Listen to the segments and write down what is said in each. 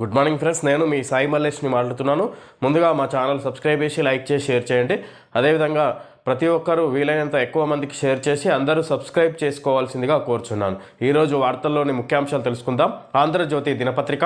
Good morning friends నేను మీ సాయి మల్లేష్ని మాట్లాడుతున్నాను. ముందుగా మా ఛానల్ సబ్స్క్రైబ్ చేసి లైక్ చేసి షేర్ చేయండి. అదేవిధంగా ప్రతి ఒక్కరూ వీలైనంత ఎక్కువ మందికి షేర్ చేసి అందరూ సబ్స్క్రైబ్ చేసుకోవాల్సిందిగా కోరుచున్నాను. ఈరోజు వార్తల్లోని ముఖ్యాంశాలు తెలుసుకుందాం. ఆంధ్రజ్యోతి దినపత్రిక.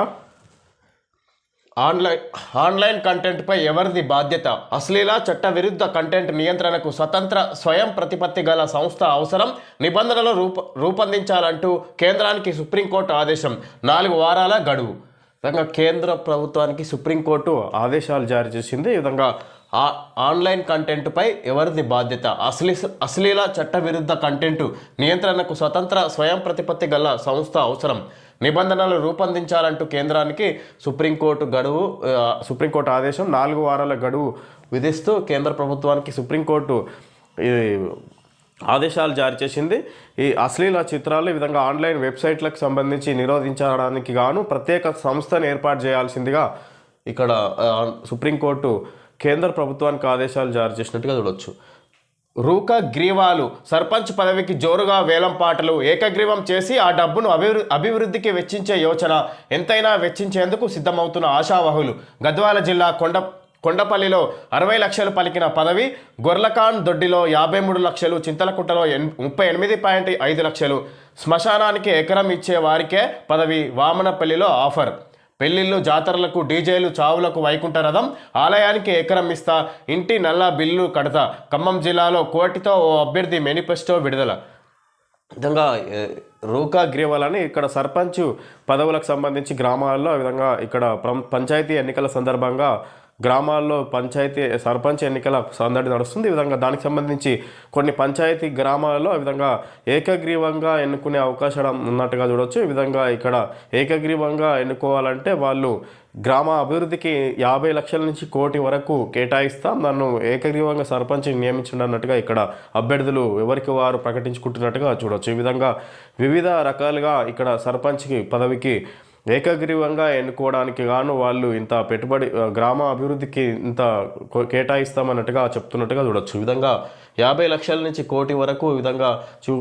ఆన్లైన్ ఆన్లైన్ కంటెంట్పై ఎవరిది బాధ్యత? అశ్లీల చట్ట విరుద్ధ కంటెంట్ నియంత్రణకు స్వతంత్ర స్వయం ప్రతిపత్తి గల సంస్థ అవసరం. నిబంధనలు రూప రూపొందించాలంటూ కేంద్రానికి సుప్రీంకోర్టు ఆదేశం. నాలుగు వారాల గడువు. విధంగా కేంద్ర ప్రభుత్వానికి సుప్రీంకోర్టు ఆదేశాలు జారీ చేసింది. ఈ విధంగా ఆ ఆన్లైన్ కంటెంట్పై ఎవరిది బాధ్యత? అశ్లీ అశ్లీల చట్ట విరుద్ధ కంటెంట్ నియంత్రణకు స్వతంత్ర స్వయం ప్రతిపత్తి గల సంస్థ అవసరం. నిబంధనలు రూపొందించాలంటూ కేంద్రానికి సుప్రీంకోర్టు గడువు సుప్రీంకోర్టు ఆదేశం నాలుగు వారాల గడువు విధిస్తూ కేంద్ర ప్రభుత్వానికి సుప్రీంకోర్టు ఈ ఆదేశాలు జారీ చేసింది. ఈ అశ్లీల చిత్రాలు ఈ విధంగా ఆన్లైన్ వెబ్సైట్లకు సంబంధించి నిరోధించడానికి గాను ప్రత్యేక సంస్థను ఏర్పాటు చేయాల్సిందిగా ఇక్కడ సుప్రీంకోర్టు కేంద్ర ప్రభుత్వానికి ఆదేశాలు జారీ చేసినట్టుగా చూడొచ్చు. రూక గ్రీవాలు సర్పంచ్ పదవికి జోరుగా వేలం పాటలు ఏకగ్రీవం చేసి ఆ డబ్బును అభివృ అభివృద్ధికి వెచ్చించే యోచన ఎంతైనా వెచ్చించేందుకు సిద్ధమవుతున్న ఆశావహులు గద్వాల జిల్లా కొండ కొండపల్లిలో అరవై లక్షలు పలికిన పదవి గొర్లకాన్ దొడ్డిలో యాభై మూడు లక్షలు చింతలకుంటలో ఎన్ ముప్పై ఎనిమిది పాయింట్ ఐదు లక్షలు. శ్మశానానికి ఎకరం ఇచ్చే వారికే పదవి వామనపల్లిలో ఆఫర్. పెళ్ళిళ్ళు జాతరలకు డీజేలు చావులకు వైకుంఠ రథం ఆలయానికి ఎకరం ఇస్తా ఇంటి నల్ల బిల్లు కడతా ఖమ్మం జిల్లాలో కోటితో ఓ అభ్యర్థి మేనిఫెస్టో విడుదల. విధంగా రూకా గ్రీవల్ అని ఇక్కడ సర్పంచ్ పదవులకు సంబంధించి గ్రామాల్లో విధంగా ఇక్కడ పంచాయతీ ఎన్నికల సందర్భంగా గ్రామాల్లో పంచాయతీ సర్పంచ్ ఎన్నికల సందడి నడుస్తుంది. ఈ విధంగా దానికి సంబంధించి కొన్ని పంచాయతీ గ్రామాలలో ఈ విధంగా ఏకగ్రీవంగా ఎన్నుకునే అవకాశం ఉన్నట్టుగా చూడవచ్చు ఈ విధంగా ఇక్కడ ఏకగ్రీవంగా ఎన్నుకోవాలంటే వాళ్ళు గ్రామ అభివృద్ధికి యాభై లక్షల నుంచి కోటి వరకు కేటాయిస్తాం. నన్ను ఏకగ్రీవంగా సర్పంచ్ నియమించినట్టుగా ఇక్కడ అభ్యర్థులు ఎవరికి వారు ప్రకటించుకుంటున్నట్టుగా చూడవచ్చు ఈ విధంగా వివిధ రకాలుగా ఇక్కడ సర్పంచ్కి పదవికి ఏకగ్రీవంగా ఎన్నుకోవడానికి గాను వాళ్ళు ఇంత పెట్టుబడి గ్రామ అభివృద్ధికి ఇంత కేటాయిస్తామన్నట్టుగా చెప్తున్నట్టుగా చూడొచ్చు. ఈ విధంగా యాభై లక్షల నుంచి కోటి వరకు ఈ విధంగా చూ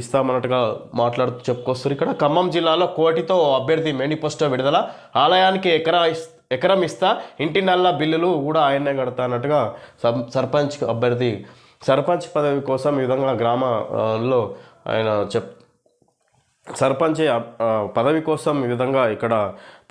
ఇస్తామన్నట్టుగా మాట్లాడుతూ చెప్పుకొస్తారు. ఇక్కడ ఖమ్మం జిల్లాలో కోటితో అభ్యర్థి మేనిఫెస్టో విడుదల. ఆలయానికి ఎకరా ఎకరం ఇస్తా ఇంటి నల్ల బిల్లులు కూడా ఆయనే కడతానట్టుగా సర్పంచ్ అభ్యర్థి సర్పంచ్ పదవి కోసం ఈ విధంగా గ్రామంలో ఆయన చెప్ సర్పంచ్ పదవి కోసం ఈ విధంగా ఇక్కడ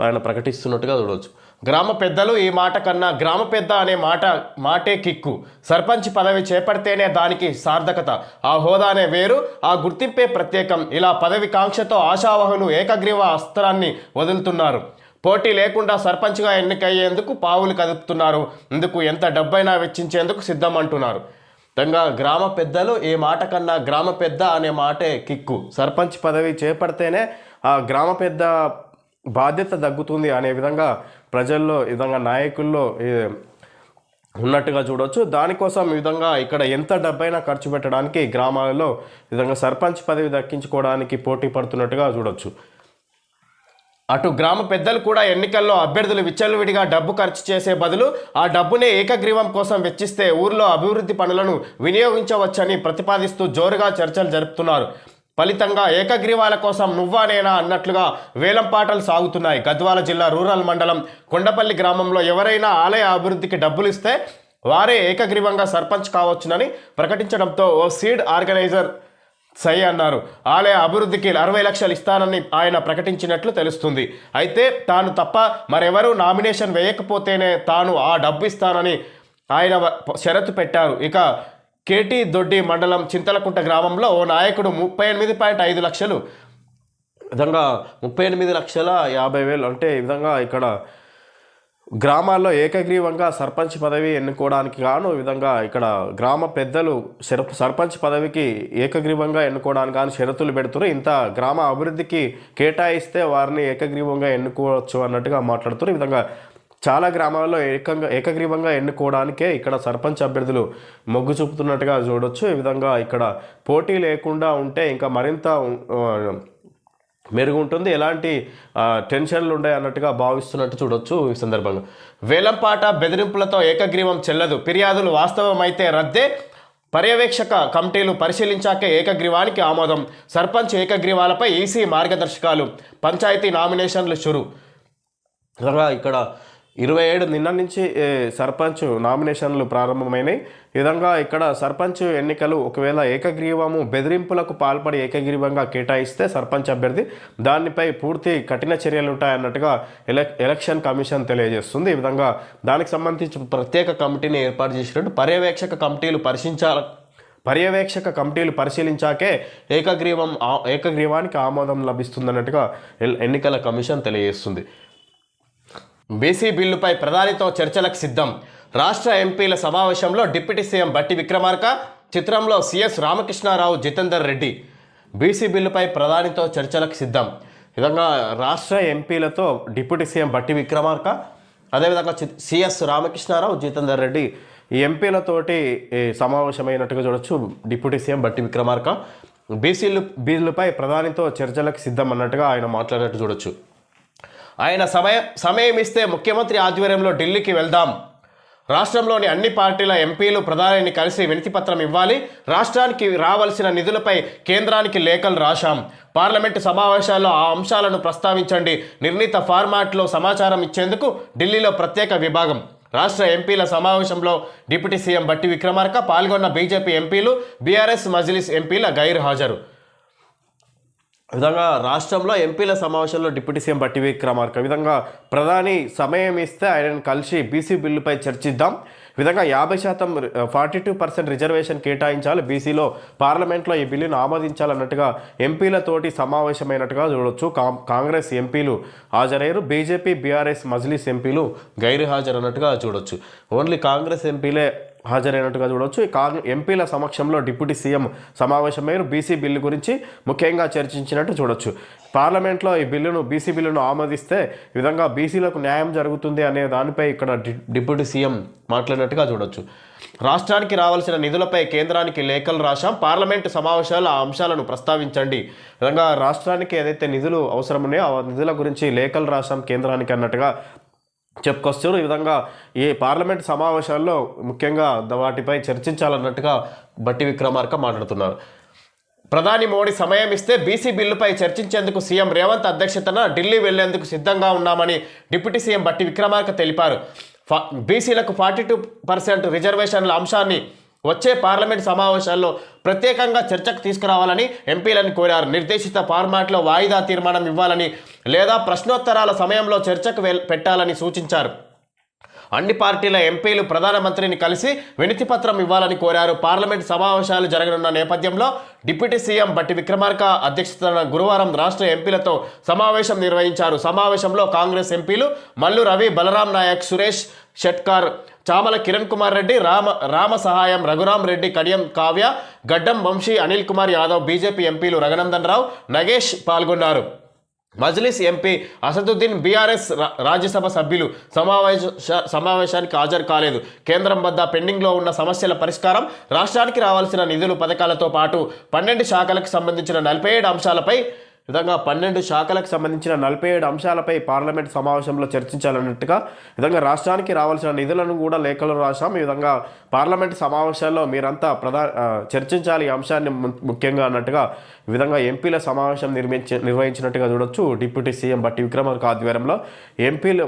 ఆయన ప్రకటిస్తున్నట్టుగా చూడవచ్చు. గ్రామ పెద్దలు ఈ మాట కన్నా గ్రామ పెద్ద అనే మాట మాటే కిక్కు. సర్పంచ్ పదవి చేపడితేనే దానికి సార్థకత. ఆ హోదానే వేరు ఆ గుర్తింపే ప్రత్యేకం. ఇలా పదవి కాంక్షతో ఆశావహులు ఏకగ్రీవ అస్త్రాన్ని వదులుతున్నారు. పోటీ లేకుండా సర్పంచ్గా ఎన్నికయ్యేందుకు పావులు కదుపుతున్నారు. ఇందుకు ఎంత డబ్బైనా వెచ్చించేందుకు సిద్ధం అంటున్నారు ముఖ్యంగా గ్రామ పెద్దలు ఈ మాట కన్నా గ్రామ పెద్ద అనే మాటే కిక్కు. సర్పంచ్ పదవి చేపడితేనే ఆ గ్రామ పెద్ద బాధ్యత తగ్గుతుంది అనే విధంగా ప్రజల్లో ఈ విధంగా నాయకుల్లో ఉన్నట్టుగా చూడవచ్చు దానికోసం ఈ విధంగా ఇక్కడ ఎంత డబ్బైనా ఖర్చు పెట్టడానికి గ్రామాలలో విధంగా సర్పంచ్ పదవి దక్కించుకోవడానికి పోటీ పడుతున్నట్టుగా చూడొచ్చు. అటు గ్రామ పెద్దలు కూడా ఎన్నికల్లో అభ్యర్థులు విచ్చలవిడిగా డబ్బు ఖర్చు చేసే బదులు ఆ డబ్బునే ఏకగ్రీవం కోసం వెచ్చిస్తే ఊర్లో అభివృద్ధి పనులను వినియోగించవచ్చని ప్రతిపాదిస్తూ జోరుగా చర్చలు జరుపుతున్నారు. ఫలితంగా ఏకగ్రీవాల కోసం నువ్వా నేనా అన్నట్లుగా వేలం పాటలు సాగుతున్నాయి. గద్వాల జిల్లా రూరల్ మండలం కొండపల్లి గ్రామంలో ఎవరైనా ఆలయ అభివృద్ధికి డబ్బులు ఇస్తే వారే ఏకగ్రీవంగా సర్పంచ్ కావచ్చునని ప్రకటించడంతో ఓ సీడ్ ఆర్గనైజర్ సై అన్నారు. ఆలయ అభివృద్ధికి అరవై లక్షలు ఇస్తానని ఆయన ప్రకటించినట్లు తెలుస్తుంది. అయితే తాను తప్ప మరెవరూ నామినేషన్ వేయకపోతేనే తాను ఆ డబ్బు ఇస్తానని ఆయన వ- షరతు పెట్టారు. ఇక కేటీ దొడ్డి మండలం చింతలకుంట గ్రామంలో ఓ నాయకుడు ముప్పై ఎనిమిది పాయింట్ ఐదు లక్షలు విధంగా ముప్పై ఎనిమిది లక్షల యాభై వేలు అంటే ఈ విధంగా ఇక్కడ గ్రామాల్లో ఏకగ్రీవంగా సర్పంచ్ పదవి ఎన్నుకోవడానికి గాను విధంగా ఇక్కడ గ్రామ పెద్దలు సర్పంచ్ పదవికి ఏకగ్రీవంగా ఎన్నుకోవడానికి కానీ షరతులు పెడుతున్నారు. ఇంత గ్రామ అభివృద్ధికి కేటాయిస్తే వారిని ఏకగ్రీవంగా ఎన్నుకోవచ్చు అన్నట్టుగా మాట్లాడుతున్నారు. ఈ విధంగా చాలా గ్రామాల్లో ఏకంగా ఏకగ్రీవంగా ఎన్నుకోవడానికే ఇక్కడ సర్పంచ్ అభ్యర్థులు మొగ్గు చూపుతున్నట్టుగా చూడొచ్చు. ఈ విధంగా ఇక్కడ పోటీ లేకుండా ఉంటే ఇంకా మరింత మెరుగుంటుంది. ఎలాంటి టెన్షన్లు ఉంటాయి అన్నట్టుగా భావిస్తున్నట్టు చూడొచ్చు ఈ సందర్భంగా. వేలంపాట బెదిరింపులతో ఏకగ్రీవం చెల్లదు. ఫిర్యాదులు వాస్తవమైతే రద్దే. పర్యవేక్షక కమిటీలు పరిశీలించాకే ఏకగ్రీవానికి ఆమోదం. సర్పంచ్ ఏకగ్రీవాలపై ఈసీ మార్గదర్శకాలు. పంచాయతీ నామినేషన్లు షురు. ఇక్కడ ఇరవై ఏడు నిన్న నుంచి సర్పంచ్ నామినేషన్లు ప్రారంభమైనాయి. విధంగా ఇక్కడ సర్పంచ్ ఎన్నికలు ఒకవేళ ఏకగ్రీవము బెదిరింపులకు పాల్పడి ఏకగ్రీవంగా కేటాయిస్తే సర్పంచ్ అభ్యర్థి దానిపై పూర్తి కఠిన చర్యలు ఉంటాయన్నట్టుగా ఎలక్ ఎలక్షన్ కమిషన్ తెలియజేస్తుంది. ఈ విధంగా దానికి సంబంధించి ప్రత్యేక కమిటీని ఏర్పాటు చేసినట్టు పర్యవేక్షక కమిటీలు పరిశీలించాల పర్యవేక్షక కమిటీలు పరిశీలించాకే ఏకగ్రీవం ఆ- ఏకగ్రీవానికి ఆమోదం లభిస్తుందన్నట్టుగా ఎల్- ఎన్నికల కమిషన్ తెలియజేస్తుంది. బీసీ బిల్లుపై ప్రధానితో చర్చలకు సిద్ధం. రాష్ట్ర ఎంపీల సమావేశంలో డిప్యూటీ సీఎం బట్టి విక్రమార్క చిత్రంలో సిఎస్ రామకృష్ణారావు జితేందర్ రెడ్డి. బీసీ బిల్లుపై ప్రధానితో చర్చలకు సిద్ధం. విధంగా రాష్ట్ర ఎంపీలతో డిప్యూటీ సీఎం బట్టి విక్రమార్క అదేవిధంగా సిఎస్ రామకృష్ణారావు జితేందర్ రెడ్డి ఈ ఎంపీలతోటి సమావేశమైనట్టుగా చూడొచ్చు డిప్యూటీ సీఎం బట్టి విక్రమార్క. బీసీలు బిల్లుపై ప్రధానితో చర్చలకు సిద్ధం అన్నట్టుగా ఆయన మాట్లాడినట్టు చూడొచ్చు. ఆయన సమయం సమయం ఇస్తే ముఖ్యమంత్రి ఆధ్వర్యంలో ఢిల్లీకి వెళ్దాం. రాష్ట్రంలోని అన్ని పార్టీల ఎంపీలు ప్రధానిని కలిసి వినతిపత్రం ఇవ్వాలి. రాష్ట్రానికి రావాల్సిన నిధులపై కేంద్రానికి లేఖలు రాశాం. పార్లమెంటు సమావేశాల్లో ఆ అంశాలను ప్రస్తావించండి. నిర్ణీత ఫార్మాట్లో సమాచారం ఇచ్చేందుకు ఢిల్లీలో ప్రత్యేక విభాగం. రాష్ట్ర ఎంపీల సమావేశంలో డిప్యూటీ సీఎం బట్టి విక్రమార్క పాల్గొన్న బీజేపీ ఎంపీలు బీఆర్ఎస్ మజ్లిస్ ఎంపీల గైర్ హాజరు విధంగా రాష్ట్రంలో ఎంపీల సమావేశంలో డిప్యూటీ సీఎం బట్టి విక్రమార్క. విధంగా ప్రధాని సమయం ఇస్తే ఆయనను కలిసి బీసీ బిల్లుపై చర్చిద్దాం. విధంగా యాభై శాతం ఫార్టీ టూ పర్సెంట్ రిజర్వేషన్ కేటాయించాలి. బీసీలో పార్లమెంట్లో ఈ బిల్లును ఆమోదించాలన్నట్టుగా ఎంపీలతోటి సమావేశమైనట్టుగా చూడొచ్చు. కాంగ్రెస్ ఎంపీలు హాజరయ్యారు. బీజేపీ బీఆర్ఎస్ మజ్లిస్ ఎంపీలు గైరు హాజరు అన్నట్టుగా చూడొచ్చు. ఓన్లీ కాంగ్రెస్ ఎంపీలే హాజరైనట్టుగా చూడవచ్చు ఈ కాంగ్ ఎంపీల సమక్షంలో డిప్యూటీ సీఎం సమావేశమైన బీసీ బిల్లు గురించి ముఖ్యంగా చర్చించినట్టు చూడొచ్చు. పార్లమెంట్లో ఈ బిల్లును బీసీ బిల్లును ఆమోదిస్తే ఈ విధంగా బీసీలకు న్యాయం జరుగుతుంది అనే దానిపై ఇక్కడ డి- డిప్యూటీ సీఎం మాట్లాడినట్టుగా చూడొచ్చు. రాష్ట్రానికి రావాల్సిన నిధులపై కేంద్రానికి లేఖలు రాశాం. పార్లమెంటు సమావేశాలు ఆ అంశాలను ప్రస్తావించండి. విధంగా రాష్ట్రానికి ఏదైతే నిధులు అవసరమున్నాయో ఆ నిధుల గురించి లేఖలు రాశాం కేంద్రానికి అన్నట్టుగా చెప్పుకొస్తారు ఈ విధంగా ఈ పార్లమెంట్ సమావేశాల్లో ముఖ్యంగా వాటిపై చర్చించాలన్నట్టుగా బట్టి విక్రమార్క మాట్లాడుతున్నారు. ప్రధాని మోడీ సమయం ఇస్తే బీసీ బిల్లుపై చర్చించేందుకు సీఎం రేవంత్ అధ్యక్షతన ఢిల్లీ వెళ్ళేందుకు సిద్ధంగా ఉన్నామని డిప్యూటీ సీఎం బట్టి విక్రమార్క తెలిపారు. ఫా బీసీలకు ఫార్టీ టూ పర్సెంట్ రిజర్వేషన్ల అంశాన్ని వచ్చే పార్లమెంట్ సమావేశాల్లో ప్రత్యేకంగా చర్చకు తీసుకురావాలని ఎంపీలను కోరారు. నిర్దేశిత ఫార్మాట్లో వాయిదా తీర్మానం ఇవ్వాలని లేదా ప్రశ్నోత్తరాల సమయంలో చర్చకు పెట్టాలని సూచించారు. అన్ని పార్టీల ఎంపీలు ప్రధానమంత్రిని కలిసి వినతి పత్రం ఇవ్వాలని కోరారు. పార్లమెంట్ సమావేశాలు జరగనున్న నేపథ్యంలో డిప్యూటీ సీఎం బట్టి విక్రమార్క అధ్యక్షతన గురువారం రాష్ట్ర ఎంపీలతో సమావేశం నిర్వహించారు. సమావేశంలో కాంగ్రెస్ ఎంపీలు మల్లు రవి బలరాం నాయక్ సురేష్ షెట్కార్ చామల కిరణ్ కుమార్ రెడ్డి రామ రామ సహాయం రఘురాం రెడ్డి కడియం కావ్య గడ్డం వంశీ అనిల్ కుమార్ యాదవ్ బీజేపీ ఎంపీలు రఘునందన్ రావు నగేష్ పాల్గొన్నారు. మజ్లిస్ ఎంపీ అసదుద్దీన్ బీఆర్ఎస్ రా- రాజ్యసభ సభ్యులు సమావేశ సమావేశానికి హాజరు కాలేదు. కేంద్రం వద్ద పెండింగ్లో ఉన్న సమస్యల పరిష్కారం రాష్ట్రానికి రావాల్సిన నిధులు పథకాలతో పాటు పన్నెండు శాఖలకు సంబంధించిన నలభై ఏడు అంశాలపై విధంగా పన్నెండు శాఖలకు సంబంధించిన నలభై ఏడు అంశాలపై పార్లమెంట్ సమావేశంలో చర్చించాలన్నట్టుగా విధంగా రాష్ట్రానికి రావాల్సిన నిధులను కూడా లేఖలు రాశాం. ఈ విధంగా పార్లమెంట్ సమావేశాల్లో మీరంతా ప్రధా చర్చించాలి ఈ అంశాన్ని ము- ముఖ్యంగా అన్నట్టుగా ఈ విధంగా ఎంపీల సమావేశం నిర్మించి నిర్వహించినట్టుగా చూడొచ్చు. డిప్యూటీ సీఎం బట్టి విక్రమార్క ఆధ్వర్యంలో ఎంపీలు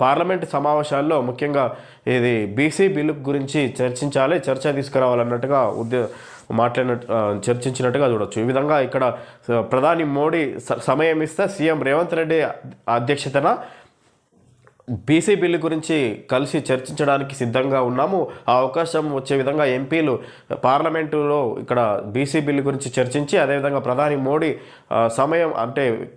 పార్లమెంట్ సమావేశాల్లో ముఖ్యంగా ఇది బీసీ బిల్లు గురించి చర్చించాలి చర్చ తీసుకురావాలన్నట్టుగా ఉద్యో మాట్లాడినట్టు చర్చించినట్టుగా చూడొచ్చు. ఈ విధంగా ఇక్కడ ప్రధాని మోడీ స- సమయం ఇస్తే సీఎం రేవంత్ రెడ్డి అధ్యక్షతన బీసీ బిల్లు గురించి కలిసి చర్చించడానికి సిద్ధంగా ఉన్నాము. ఆ అవకాశం వచ్చే విధంగా ఎంపీలు పార్లమెంటులో ఇక్కడ బీసీ బిల్లు గురించి చర్చించి అదేవిధంగా ప్రధాని మోడీ సమయం అంటే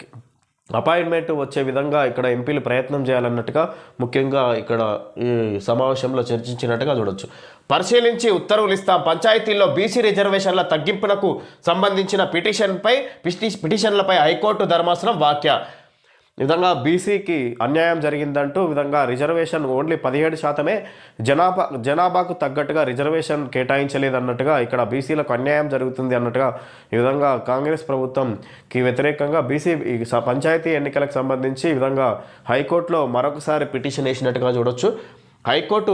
అపాయింట్మెంట్ వచ్చే విధంగా ఇక్కడ ఎంపీలు ప్రయత్నం చేయాలన్నట్టుగా ముఖ్యంగా ఇక్కడ ఈ సమావేశంలో చర్చించినట్టుగా చూడొచ్చు. పరిశీలించి ఉత్తర్వులు ఇస్తాం. పంచాయతీల్లో బీసీ రిజర్వేషన్ల తగ్గింపునకు సంబంధించిన పిటిషన్పై పిటిషన్లపై హైకోర్టు ధర్మాసనం వాక్య విధంగా బీసీకి అన్యాయం జరిగిందంటూ విధంగా రిజర్వేషన్ ఓన్లీ పదిహేడు శాతమే జనాభా జనాభాకు తగ్గట్టుగా రిజర్వేషన్ కేటాయించలేదన్నట్టుగా ఇక్కడ బీసీలకు అన్యాయం జరుగుతుంది అన్నట్టుగా ఈ విధంగా కాంగ్రెస్ ప్రభుత్వంకి వ్యతిరేకంగా బీసీ ఈ స- పంచాయతీ ఎన్నికలకు సంబంధించి ఈ విధంగా హైకోర్టులో మరొకసారి పిటిషన్ వేసినట్టుగా చూడొచ్చు. హైకోర్టు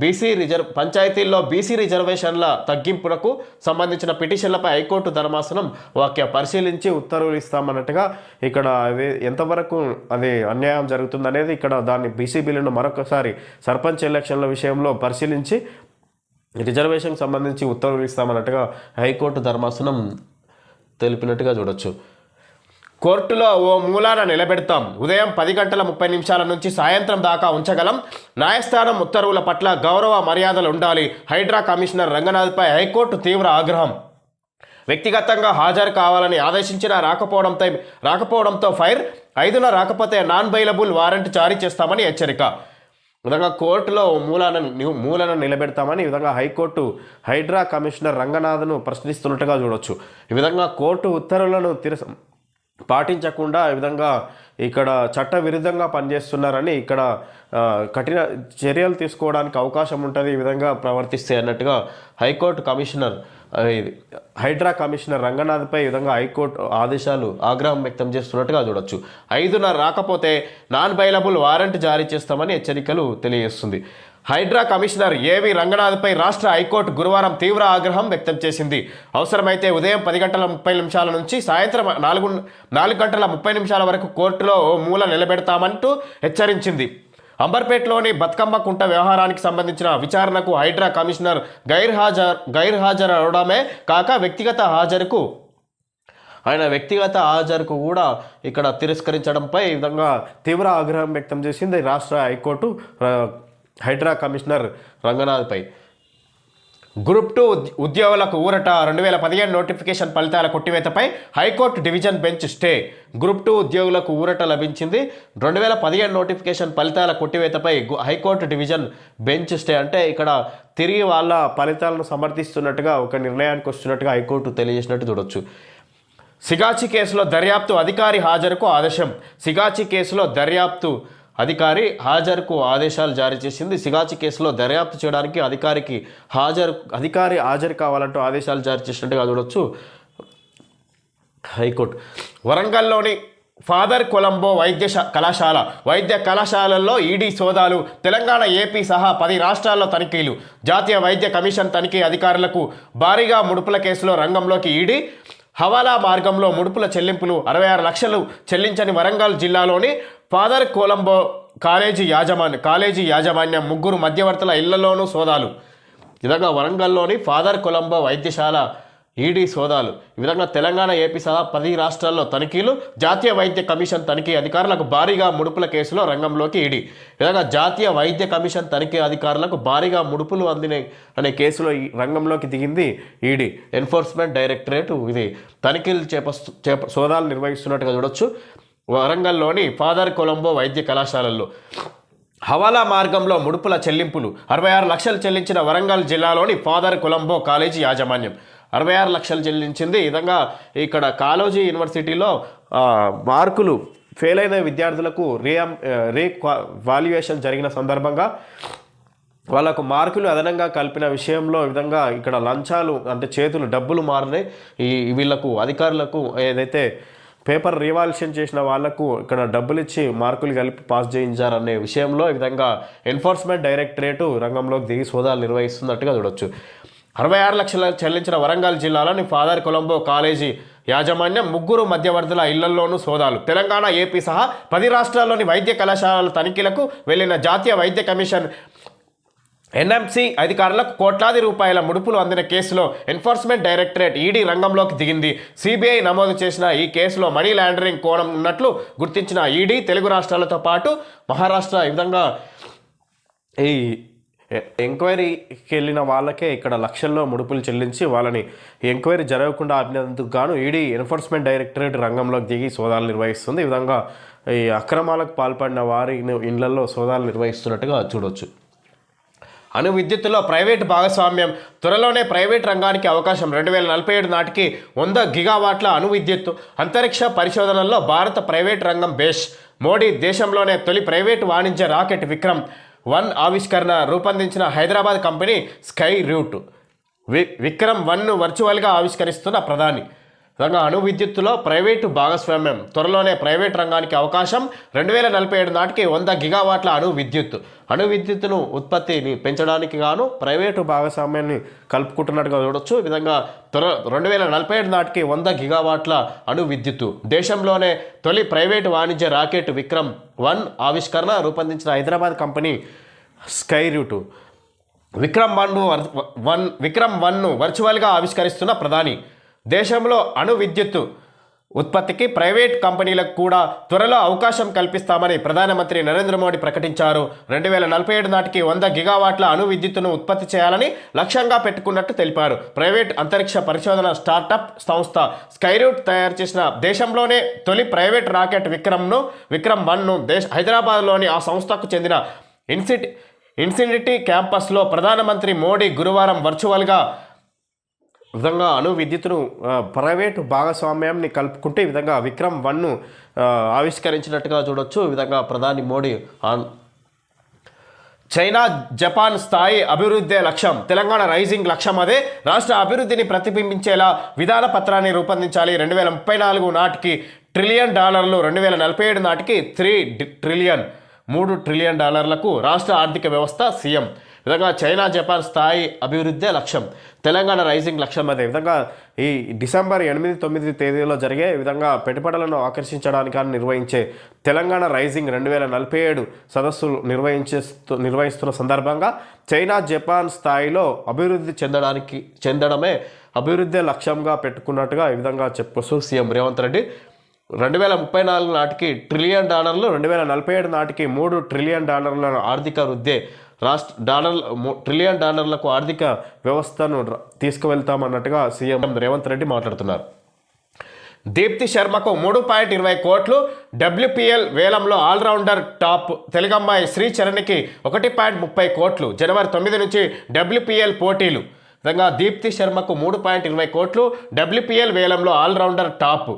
బీసీ రిజర్వ్ పంచాయతీల్లో బీసీ రిజర్వేషన్ల తగ్గింపునకు సంబంధించిన పిటిషన్లపై హైకోర్టు ధర్మాసనం వాక్య పరిశీలించి ఉత్తర్వులు ఇస్తామన్నట్టుగా ఇక్కడ అది ఎంతవరకు అది అన్యాయం జరుగుతుందనేది ఇక్కడ దాన్ని బీసీ బిల్లును మరొకసారి సర్పంచ్ ఎలక్షన్ల విషయంలో పరిశీలించి రిజర్వేషన్కి సంబంధించి ఉత్తర్వులు ఇస్తామన్నట్టుగా హైకోర్టు ధర్మాసనం తెలిపినట్టుగా చూడొచ్చు. కోర్టులో ఓ మూలాన నిలబెడతాం. ఉదయం పది గంటల ముప్పై నిమిషాల నుంచి సాయంత్రం దాకా ఉంచగలం. న్యాయస్థానం ఉత్తర్వుల పట్ల గౌరవ మర్యాదలు ఉండాలి. హైడ్రా కమిషనర్ రంగనాథ్పై హైకోర్టు తీవ్ర ఆగ్రహం. వ్యక్తిగతంగా హాజరు కావాలని ఆదేశించినా రాకపోవడంతో రాకపోవడంతో ఫైర్ ఐదున రాకపోతే నాన్ బైలబుల్ వారెంట్ జారీ చేస్తామని హెచ్చరిక. విధంగా కోర్టులో ఓ మూలాన మూలన నిలబెడతామని ఈ విధంగా హైకోర్టు హైడ్రా కమిషనర్ రంగనాథ్ను ప్రశ్నిస్తున్నట్టుగా చూడొచ్చు. ఈ విధంగా కోర్టు ఉత్తర్వులను తిరస పాటించకుండా ఈ విధంగా ఇక్కడ చట్ట విరుద్ధంగా పనిచేస్తున్నారని ఇక్కడ కఠిన చర్యలు తీసుకోవడానికి అవకాశం ఉంటుంది ఈ విధంగా ప్రవర్తిస్తే అన్నట్టుగా high court commissioner HYDRAA commissioner రంగనాథ్పై ఈ విధంగా హైకోర్టు ఆదేశాలు ఆగ్రహం వ్యక్తం చేస్తున్నట్టుగా చూడొచ్చు. ఐదున రాకపోతే నాన్ బైలబుల్ వారెంట్ జారీ చేస్తామని హెచ్చరికలు తెలియజేస్తుంది. హైడ్రా కమిషనర్ ఏవి రంగనాథ్పై రాష్ట్ర హైకోర్టు గురువారం తీవ్ర ఆగ్రహం వ్యక్తం చేసింది. అవసరమైతే ఉదయం పది గంటల ముప్పై నిమిషాల నుంచి సాయంత్రం నాలుగు నాలుగు గంటల ముప్పై నిమిషాల వరకు కోర్టులో మూల నిలబెడతామంటూ హెచ్చరించింది. అంబర్పేటలోని బతుకమ్మ కుంట వ్యవహారానికి సంబంధించిన విచారణకు హైడ్రా కమిషనర్ గైర్హాజర్ గైర్హాజరు అవడమే కాక వ్యక్తిగత హాజరుకు ఆయన వ్యక్తిగత హాజరుకు కూడా ఇక్కడ తిరస్కరించడంపై ఈ విధంగా తీవ్ర ఆగ్రహం వ్యక్తం చేసింది రాష్ట్ర హైకోర్టు హైడ్రా కమిషనర్ రంగనాథ్పై. గ్రూప్ టూ ఉద్యోగులకు ఊరట రెండు వేల పదిహేను నోటిఫికేషన్ ఫలితాల కొట్టివేతపై high court division bench stay. Group two ఉద్యోగులకు ఊరట లభించింది. రెండు వేల పదిహేను నోటిఫికేషన్ ఫలితాల కొట్టివేతపై high court division bench stay అంటే ఇక్కడ తిరిగి వాళ్ళ ఫలితాలను సమర్థిస్తున్నట్టుగా ఒక నిర్ణయానికి వస్తున్నట్టుగా హైకోర్టు తెలియజేసినట్టు చూడొచ్చు. సిగాచి కేసులో దర్యాప్తు అధికారి హాజరుకు ఆదేశం. సిగాచి కేసులో దర్యాప్తు అధికారి హాజరుకు ఆదేశాలు జారీ చేసింది. సిగాచి కేసులో దర్యాప్తు చేయడానికి అధికారికి హాజరు అధికారి హాజరు కావాలంటూ ఆదేశాలు జారీ చేసినట్టుగా చూడొచ్చు. హైకోర్టు. వరంగల్లోని ఫాదర్ కొలంబో వైద్య కళాశాల వైద్య కళాశాలల్లో ఈడీ సోదాలు తెలంగాణ ఏపీ సహా పది రాష్ట్రాల్లో తనిఖీలు. జాతీయ వైద్య కమిషన్ తనిఖీ అధికారులకు భారీగా ముడుపుల కేసులో రంగంలోకి ఈడీ హవాలా మార్గంలో ముడుపుల చెల్లింపులు అరవై ఆరు లక్షలు చెల్లించని వరంగల్ జిల్లాలోని ఫాదర్ కొలంబో కాలేజీ యాజమాన్య కాలేజీ యాజమాన్యం ముగ్గురు మధ్యవర్తుల ఇళ్ళలోనూ సోదాలు. ఇదగా వరంగల్లోని ఫాదర్ కొలంబో వైద్యశాల ఈడీ సోదాలు. ఈ విధంగా తెలంగాణ ఏపీ సహా పది రాష్ట్రాల్లో తనిఖీలు. జాతీయ వైద్య కమిషన్ తనిఖీ అధికారులకు భారీగా ముడుపుల కేసులో రంగంలోకి ఈడీ. విధంగా జాతీయ వైద్య కమిషన్ తనిఖీ అధికారులకు భారీగా ముడుపులు అందినాయి అనే కేసులో ఈ రంగంలోకి దిగింది ఈడీ. ఎన్ఫోర్స్మెంట్ డైరెక్టరేట్ ఇది. తనిఖీలు చేపస్తు చేప సోదాలు నిర్వహిస్తున్నట్టుగా చూడొచ్చు. వరంగల్లోని ఫాదర్ కొలంబో వైద్య కళాశాలల్లో. హవాలా మార్గంలో ముడుపుల చెల్లింపులు. అరవై ఆరు లక్షలు చెల్లించిన వరంగల్ జిల్లాలోని ఫాదర్ కొలంబో కాలేజీ యాజమాన్యం. అరవై ఆరు లక్షలు చెల్లించింది. ఈ విధంగా ఇక్కడ కాలోజీ యూనివర్సిటీలో మార్కులు ఫెయిల్ అయిన విద్యార్థులకు రీఎం రీ వాల్యుయేషన్ జరిగిన సందర్భంగా వాళ్ళకు మార్కులు అదనంగా కలిపిన విషయంలో విధంగా ఇక్కడ లంచాలు అంటే చేతులు డబ్బులు మారినాయి. ఈ వీళ్ళకు అధికారులకు ఏదైతే పేపర్ రివాల్యూషన్ చేసిన వాళ్ళకు ఇక్కడ డబ్బులు ఇచ్చి మార్కులు కలిపి పాస్ చేయించారనే విషయంలో ఈ విధంగా ఎన్ఫోర్స్మెంట్ డైరెక్టరేటు రంగంలోకి దిగి సోదాలు నిర్వహిస్తున్నట్టుగా చూడొచ్చు. అరవై ఆరు లక్షల చెల్లించిన వరంగల్ జిల్లాలోని ఫాదర్ కొలంబో కాలేజీ యాజమాన్యం ముగ్గురు మధ్యవర్తుల ఇళ్ళలోనూ సోదాలు. తెలంగాణ ఏపీ సహా పది రాష్ట్రాల్లోని వైద్య కళాశాలల తనిఖీలకు వెళ్ళిన జాతీయ వైద్య కమిషన్ ఎన్ఎంసీ అధికారులకు కోట్లాది రూపాయల ముడుపులు అందిన కేసులో ఎన్ఫోర్స్మెంట్ డైరెక్టరేట్ ఈడీ రంగంలోకి దిగింది. సిబిఐ నమోదు చేసిన ఈ కేసులో మనీ లాండరింగ్ కోణం ఉన్నట్లు గుర్తించిన ఈడీ తెలుగు రాష్ట్రాలతో పాటు మహారాష్ట్ర ఈ విధంగా ఈ ఎంక్వైరీకి వెళ్ళిన వాళ్ళకే ఇక్కడ లక్షల్లో ముడుపులు చెల్లించి వాళ్ళని ఎంక్వైరీ జరగకుండా ఆపినందుకు గాను ఈడీ ఎన్ఫోర్స్మెంట్ డైరెక్టరేట్ రంగంలోకి దిగి సోదాలు నిర్వహిస్తుంది. ఈ విధంగా ఈ అక్రమాలకు పాల్పడిన వారి ఇళ్ళలో సోదాలు నిర్వహిస్తున్నట్టుగా చూడొచ్చు. అణు విద్యుత్తులో ప్రైవేట్ భాగస్వామ్యం త్వరలోనే ప్రైవేట్ రంగానికి అవకాశం. రెండు వేల నలభై ఏడు నాటికి వంద గిగావాట్ల అణు విద్యుత్తు అంతరిక్ష పరిశోధనల్లో భారత ప్రైవేట్ రంగం బేష్. మోడీ దేశంలోనే తొలి ప్రైవేట్ వాణిజ్య రాకెట్ విక్రమ్. వన్ ఆవిష్కరణ రూపొందించిన హైదరాబాద్ కంపెనీ స్కై రూట్. వి విక్రమ్ వన్ను వర్చువల్గా ఆవిష్కరిస్తున్న ప్రధాని. రంగ అణు విద్యుత్తులో ప్రైవేటు భాగస్వామ్యం. త్వరలోనే ప్రైవేట్ రంగానికి అవకాశం రెండు వేల నలభై ఏడు నాటికి వంద గిగావాట్ల అణు విద్యుత్ అణు విద్యుత్తును ఉత్పత్తిని పెంచడానికి గాను ప్రైవేటు భాగస్వామ్యాన్ని కలుపుకుంటున్నట్టుగా చూడొచ్చు. ఈ విధంగా త్వర రెండు వేల నలభై ఏడు నాటికి వంద గిగావాట్ల అణు విద్యుత్తు దేశంలోనే తొలి ప్రైవేటు వాణిజ్య రాకెట్ విక్రమ్ వన్ ఆవిష్కరణ రూపొందించిన Hyderabad company Skyroot. Vikram one one Vikram వన్ను వర్చువల్గా ఆవిష్కరిస్తున్న ప్రధాని. దేశంలో అణు విద్యుత్తు ఉత్పత్తికి ప్రైవేట్ కంపెనీలకు కూడా త్వరలో అవకాశం కల్పిస్తామని ప్రధానమంత్రి నరేంద్ర మోడీ ప్రకటించారు. రెండు వేల నలభై ఏడు నాటికి వంద గిగావాట్ల అణు విద్యుత్తును ఉత్పత్తి చేయాలని లక్ష్యంగా పెట్టుకున్నట్టు తెలిపారు. ప్రైవేట్ అంతరిక్ష పరిశోధన స్టార్టప్ సంస్థ స్కైరూట్ తయారు చేసిన దేశంలోనే తొలి ప్రైవేట్ రాకెట్ విక్రమ్ను విక్రమ్ వన్ను దేశ హైదరాబాద్లోని ఆ సంస్థకు చెందిన ఇన్సిట్ ఇన్సినిటీ క్యాంపస్లో ప్రధానమంత్రి మోడీ గురువారం వర్చువల్గా విధంగా అణు విద్యుత్తును ప్రైవేటు భాగస్వామ్యాన్ని కలుపుకుంటే ఈ విధంగా విక్రమ్ వన్ను ఆవిష్కరించినట్టుగా చూడొచ్చు. ఈ విధంగా ప్రధాని మోడీ చైనా జపాన్ స్థాయి అభివృద్ధి లక్ష్యం. తెలంగాణ రైజింగ్ లక్ష్యం అదే. రాష్ట్ర అభివృద్ధిని ప్రతిబింబించేలా విధాన పత్రాన్ని రూపొందించాలి. రెండు వేల ముప్పై నాలుగు నాటికి ట్రిలియన్ డాలర్లు రెండు వేల నలభై ఏడు నాటికి త్రీ ట్రిలియన్ మూడు ట్రిలియన్ డాలర్లకు రాష్ట్ర ఆర్థిక వ్యవస్థ సీఎం. విధంగా చైనా జపాన్ స్థాయి అభివృద్ధే లక్ష్యం. తెలంగాణ రైజింగ్ లక్ష్యం అదే. విధంగా ఈ డిసెంబర్ ఎనిమిది తొమ్మిది తేదీలో జరిగే విధంగా పెట్టుబడులను ఆకర్షించడానికి నిర్వహించే తెలంగాణ రైజింగ్ రెండు వేల నలభై ఏడు సదస్సులు నిర్వహించేస్తూ నిర్వహిస్తున్న సందర్భంగా చైనా జపాన్ స్థాయిలో అభివృద్ధి చెందడానికి చెందడమే అభివృద్ధి లక్ష్యంగా పెట్టుకున్నట్టుగా ఈ విధంగా చెప్పొచ్చు సీఎం రేవంత్ రెడ్డి. రెండు వేల ముప్పై నాలుగు నాటికి ట్రిలియన్ డాలర్లు రెండు వేల నలభై ఏడు నాటికి మూడు ట్రిలియన్ డాలర్ల ఆర్థిక వృద్ధి రాష్ట్ర డాలర్ ట్రిలియన్ డాలర్లకు ఆర్థిక వ్యవస్థను తీసుకువెళ్తామన్నట్టుగా సీఎం రేవంత్ రెడ్డి మాట్లాడుతున్నారు. దీప్తి శర్మకు మూడు పాయింట్ ఇరవై కోట్లు డబ్ల్యూపీఎల్ వేలంలో ఆల్రౌండర్ టాప్ తెలుగమ్మాయి శ్రీ చరణ్కి ఒకటి పాయింట్ ముప్పై కోట్లు జనవరి తొమ్మిది నుంచి డబ్ల్యూపీఎల్ పోటీలు. విధంగా దీప్తి శర్మకు మూడు పాయింట్ ఇరవై కోట్లు డబ్ల్యూపీఎల్ వేలంలో ఆల్రౌండర్ టాప్.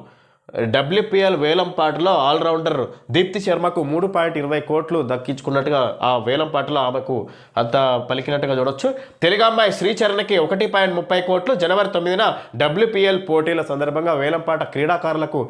డబ్ల్యూపీఎల్ వేలం పాటలో ఆల్రౌండర్ దీప్తి శర్మకు మూడు పాయింట్ ఇరవై కోట్లు దక్కించుకున్నట్టుగా ఆ వేలం పాటలో ఆమెకు అంత పలికినట్టుగా చూడొచ్చు. తెలుగు అమ్మాయి శ్రీచరణ్కి ఒకటి పాయింట్ ముప్పై కోట్లు. జనవరి తొమ్మిదిన డబ్ల్యూపీఎల్ పోటీల సందర్భంగా వేలంపాట క్రీడాకారులకు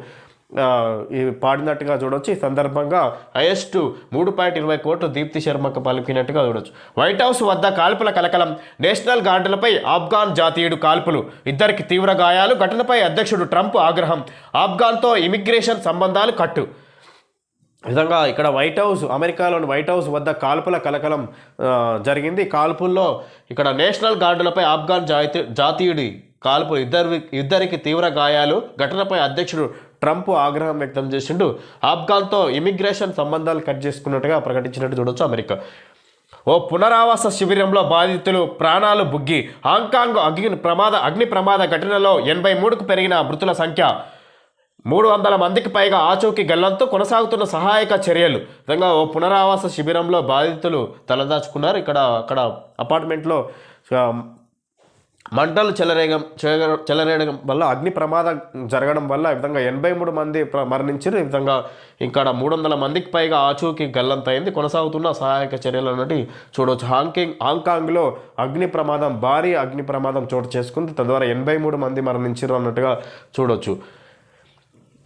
పాడినట్టుగా చూడొచ్చు. ఈ సందర్భంగా హైయెస్ట్ మూడు పాయింట్ ఇరవై కోట్లు దీప్తి శర్మకు పలికినట్టుగా చూడొచ్చు. వైట్ హౌస్ వద్ద కాల్పుల కలకలం. నేషనల్ గార్డులపై ఆఫ్ఘాన్ జాతీయుడు కాల్పులు. ఇద్దరికి తీవ్ర గాయాలు. ఘటనపై అధ్యక్షుడు ట్రంప్ ఆగ్రహం. ఆఫ్ఘాన్తో ఇమిగ్రేషన్ సంబంధాలు కట్టు. విధంగా ఇక్కడ వైట్ హౌస్ అమెరికాలోని వైట్ హౌస్ వద్ద కాల్పుల కలకలం జరిగింది. కాల్పుల్లో ఇక్కడ నేషనల్ గార్డులపై ఆఫ్ఘాన్ జాతీయుడి కాల్పులు. ఇద్దరు ఇద్దరికి తీవ్ర గాయాలు. ఘటనపై అధ్యక్షుడు ట్రంప్ ఆగ్రహం వ్యక్తం చేసిండు. ఆఫ్ఘాన్తో ఇమిగ్రేషన్ సంబంధాలు కట్ చేసుకున్నట్టుగా ప్రకటించినట్టు చూడొచ్చు అమెరికా. ఓ పునరావాస శిబిరంలో బాధితులు ప్రాణాలు బుగ్గి హాంకాంగ్ అగ్ని ప్రమాద అగ్ని ప్రమాద ఘటనలో ఎనభై మూడుకు పెరిగిన మృతుల సంఖ్య మూడు వందల మందికి పైగా ఆచూకీ గల్లంతో కొనసాగుతున్న సహాయక చర్యలు. విధంగా ఓ పునరావాస శిబిరంలో బాధితులు తలదాచుకున్నారు. ఇక్కడ అక్కడ అపార్ట్మెంట్లో మంటలు చెలరేగం చెలరేయడం వల్ల అగ్ని ప్రమాదం జరగడం వల్ల ఈ విధంగా ఎనభై మూడు మంది ప్ర- మరణించారు. ఈ విధంగా ఇక్కడ మూడు వందల మందికి పైగా ఆచూకీ గల్లంతైంది. కొనసాగుతున్న సహాయక చర్యలు అన్నట్టు చూడవచ్చు హాంకింగ్ హాంకాంగ్లో అగ్ని ప్రమాదం భారీ అగ్ని ప్రమాదం చోటు చేసుకుంది. తద్వారా ఎనభై మూడు మంది మరణించారు అన్నట్టుగా చూడొచ్చు.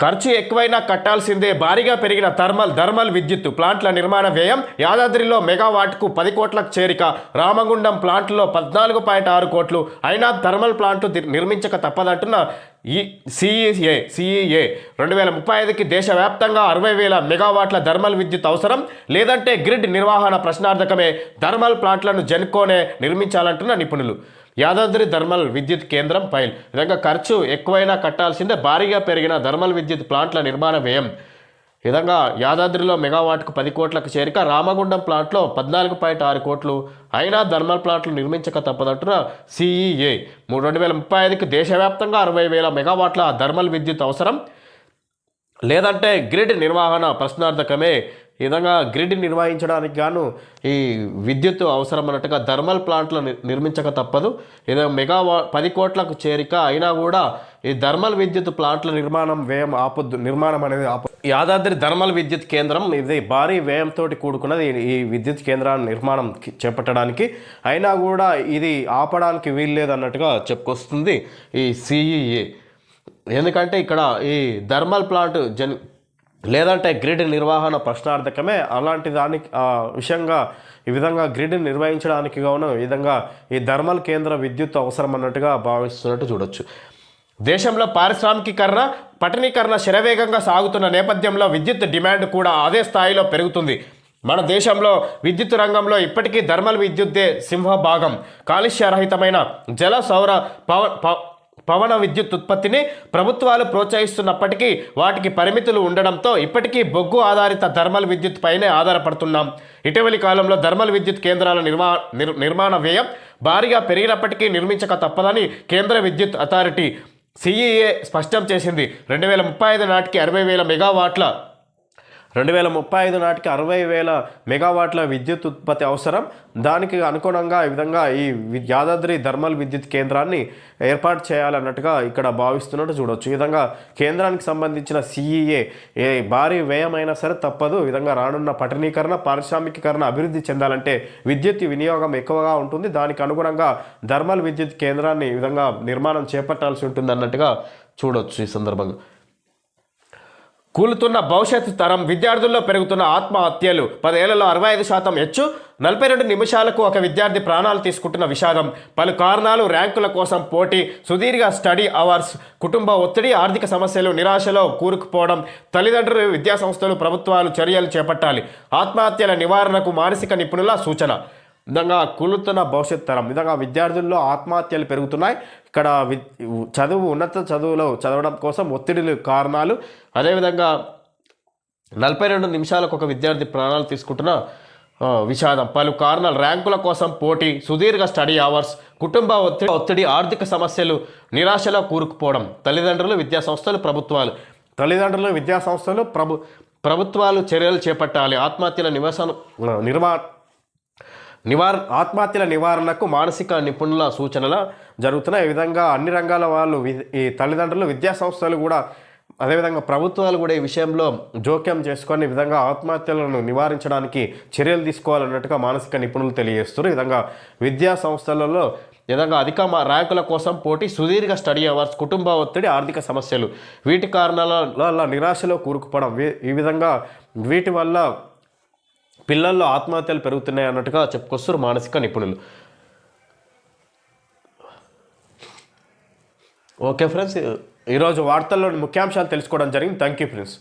ఖర్చు ఎక్కువైనా కట్టాల్సిందే. భారీగా పెరిగిన థర్మల్ థర్మల్ విద్యుత్తు ప్లాంట్ల నిర్మాణ వ్యయం యాదాద్రిలో మెగావాట్కు పది కోట్లకు చేరిక. రామగుండం ప్లాంట్లో పద్నాలుగు పాయింట్ ఆరు కోట్లు. అయినా థర్మల్ ప్లాంట్లు నిర్మించక తప్పదంటున్న ఈ సిఈఏ సిఈఏ రెండు వేల ముప్పై ఐదుకి దేశవ్యాప్తంగా అరవై వేల మెగావాట్ల థర్మల్ విద్యుత్ అవసరం? లేదంటే గ్రిడ్ నిర్వహణ ప్రశ్నార్థకమే. థర్మల్ ప్లాంట్లను జనుకోనే నిర్మించాలంటున్న నిపుణులు. యాదాద్రి థర్మల్ విద్యుత్ కేంద్రం ఫైల్ విధంగా ఖర్చు ఎక్కువైనా కట్టాల్సిందే భారీగా పెరిగిన థర్మల్ విద్యుత్ ప్లాంట్ల నిర్మాణ వ్యయం. విధంగా యాదాద్రిలో మెగావాట్కు పది కోట్లకు చేరిక రామగుండం ప్లాంట్లో పద్నాలుగు పాయింట్ ఆరు కోట్లు. అయినా థర్మల్ ప్లాంట్లు నిర్మించక తప్పదంటున్న సిఈఏ. మూడు రెండు వేల ముప్పై ఐదుకి దేశవ్యాప్తంగా అరవై వేల మెగావాట్ల థర్మల్ విద్యుత్ అవసరం. లేదంటే గ్రిడ్ నిర్వహణ ప్రశ్నార్థకమే. ఈ విధంగా గ్రిడ్ నిర్వహించడానికి గాను ఈ విద్యుత్ అవసరం అన్నట్టుగా థర్మల్ ప్లాంట్లు ని- నిర్మించక తప్పదు. ఏదో మెగావా పది కోట్లకు చేరిక అయినా కూడా ఈ థర్మల్ విద్యుత్ ప్లాంట్ల నిర్మాణం వ్యయం ఆపొద్దు నిర్మాణం అనేది ఆప యాదాద్రి థర్మల్ విద్యుత్ కేంద్రం ఇది భారీ వ్యయంతో కూడుకున్నది ఈ- విద్యుత్ కేంద్రాన్ని నిర్మాణం చేపట్టడానికి. అయినా కూడా ఇది ఆపడానికి వీల్లేదన్నట్టుగా చెప్పుకొస్తుంది ఈ సిఈఏ. ఎందుకంటే ఇక్కడ ఈ థర్మల్ ప్లాంట్ జన్ లేదంటే గ్రిడ్ నిర్వహణ ప్రశ్నార్థకమే. అలాంటి దానికి విషయంగా ఈ విధంగా గ్రిడ్ నిర్వహించడానికి కావున ఈ విధంగా ఈ థర్మల్ కేంద్ర విద్యుత్ అవసరం అన్నట్టుగా భావిస్తున్నట్టు చూడొచ్చు. దేశంలో పారిశ్రామికీకరణ పట్టణీకరణ శరవేగంగా సాగుతున్న నేపథ్యంలో విద్యుత్ డిమాండ్ కూడా అదే స్థాయిలో పెరుగుతుంది. మన దేశంలో విద్యుత్ రంగంలో ఇప్పటికీ థర్మల్ విద్యుత్తే సింహభాగం. కాలుష్యరహితమైన జల సౌర పవ పవ- పవన విద్యుత్ ఉత్పత్తిని ప్రభుత్వాలు ప్రోత్సహిస్తున్నప్పటికీ వాటికి పరిమితులు ఉండడంతో ఇప్పటికీ బొగ్గు ఆధారిత థర్మల్ విద్యుత్ పైనే ఆధారపడుతున్నాం. ఇటీవలి కాలంలో థర్మల్ విద్యుత్ కేంద్రాల నిర్మా నిర్- నిర్మాణ వ్యయం భారీగా పెరిగినప్పటికీ నిర్మించక తప్పదని కేంద్ర విద్యుత్ అథారిటీ సిఈఏ స్పష్టం చేసింది. రెండు వేల ముప్పై ఐదు నాటికి అరవై వేల మెగావాట్ల రెండు వేల ముప్పై ఐదు నాటికి అరవై వేల మెగావాట్ల విద్యుత్ ఉత్పత్తి అవసరం. దానికి అనుగుణంగా ఈ విధంగా ఈ యాదాద్రి థర్మల్ విద్యుత్ కేంద్రాన్ని ఏర్పాటు చేయాలన్నట్టుగా ఇక్కడ భావిస్తున్నట్టు చూడవచ్చు ఈ విధంగా కేంద్రానికి సంబంధించిన సిఈఏ ఏ భారీ వ్యయమైనా సరే తప్పదు. ఈ విధంగా రానున్న పట్టణీకరణ పారిశ్రామికీకరణ అభివృద్ధి చెందాలంటే విద్యుత్ వినియోగం ఎక్కువగా ఉంటుంది. దానికి అనుగుణంగా థర్మల్ విద్యుత్ కేంద్రాన్ని ఈ విధంగా నిర్మాణం చేపట్టాల్సి ఉంటుంది అన్నట్టుగా చూడొచ్చు ఈ సందర్భంగా. కూలుతున్న భవిష్యత్ తరం విద్యార్థుల్లో పెరుగుతున్న ఆత్మహత్యలు. పదేళ్ళలో అరవై ఐదు శాతం హెచ్చు నలభై రెండు నిమిషాలకు ఒక విద్యార్థి ప్రాణాలు తీసుకుంటున్న విషాదం. పలు కారణాలు ర్యాంకుల కోసం పోటీ సుదీర్ఘ స్టడీ అవర్స్ కుటుంబ ఒత్తిడి ఆర్థిక సమస్యలు నిరాశలో కూరుకుపోవడం తల్లిదండ్రులు విద్యాసంస్థలు ప్రభుత్వాలు చర్యలు చేపట్టాలి. ఆత్మహత్యల నివారణకు మానసిక నిపుణుల సూచన. విధంగా కూలుతున్న భవిష్యత్ తరం విధంగా విద్యార్థుల్లో ఆత్మహత్యలు పెరుగుతున్నాయి. ఇక్కడ వి చదువు ఉన్నత చదువులో చదవడం కోసం ఒత్తిడిలు కారణాలు అదేవిధంగా నలభై రెండు నిమిషాలకు ఒక విద్యార్థి ప్రాణాలు తీసుకుంటున్న విషాదం. పలు కారణాలు. ర్యాంకుల కోసం పోటీ సుదీర్ఘ స్టడీ అవర్స్ కుటుంబ ఒత్తిడి ఒత్తిడి ఆర్థిక సమస్యలు నిరాశలో కూరుకుపోవడం. తల్లిదండ్రులు విద్యాసంస్థలు ప్రభుత్వాలు. తల్లిదండ్రులు విద్యాసంస్థలు ప్రభు ప్రభుత్వాలు చర్యలు చేపట్టాలి. ఆత్మహత్యల నివాస నిర్వా నివార ఆత్మహత్యల నివారణకు మానసిక నిపుణుల సూచనల జరుగుతున్నాయి ఈ విధంగా అన్ని రంగాల వాళ్ళు ఈ తల్లిదండ్రులు విద్యా సంస్థలు కూడా అదేవిధంగా ప్రభుత్వాలు కూడా ఈ విషయంలో జోక్యం చేసుకొని విధంగా ఆత్మహత్యలను నివారించడానికి చర్యలు తీసుకోవాలన్నట్టుగా మానసిక నిపుణులు తెలియజేస్తున్నారు. ఈ విధంగా విద్యా సంస్థలలో విధంగా అధిక మా- ర్యాంకుల కోసం పోటీ సుదీర్ఘ స్టడీ అవర్స్ కుటుంబ ఒత్తిడి ఆర్థిక సమస్యలు వీటి కారణాల వల్ల నిరాశలో కూరుకుపోవడం ఈ విధంగా వీటి వల్ల పిల్లల్లో ఆత్మహత్యలు పెరుగుతున్నాయి అన్నట్టుగా చెప్పుకొస్తారు మానసిక నిపుణులు. ఓకే ఫ్రెండ్స్ ఈరోజు వార్తల్లోని ముఖ్యాంశాలు తెలుసుకోవడం జరిగింది. Thank you friends.